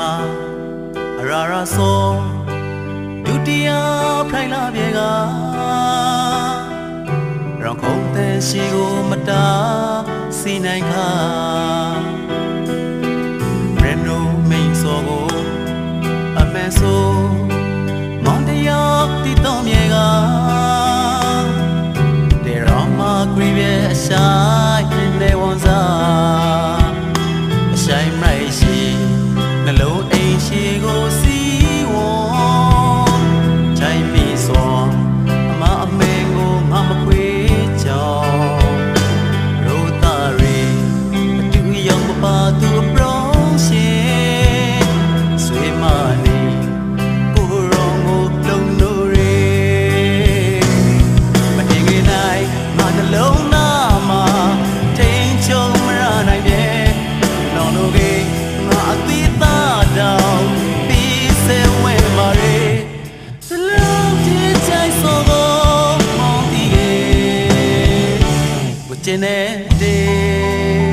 ရာရာဆိုဒုတိယဖိုင်လာပြေကရောင်ခုံတဲ့ရှိကိုမတာစီနိုင်ခါရန်နိုမိန်စောကိုအမဲဆိုမောင်တယောက်တီတော်မြေကတေရောင်မဂရီရဲ့အဆို တင်တဲ့တေ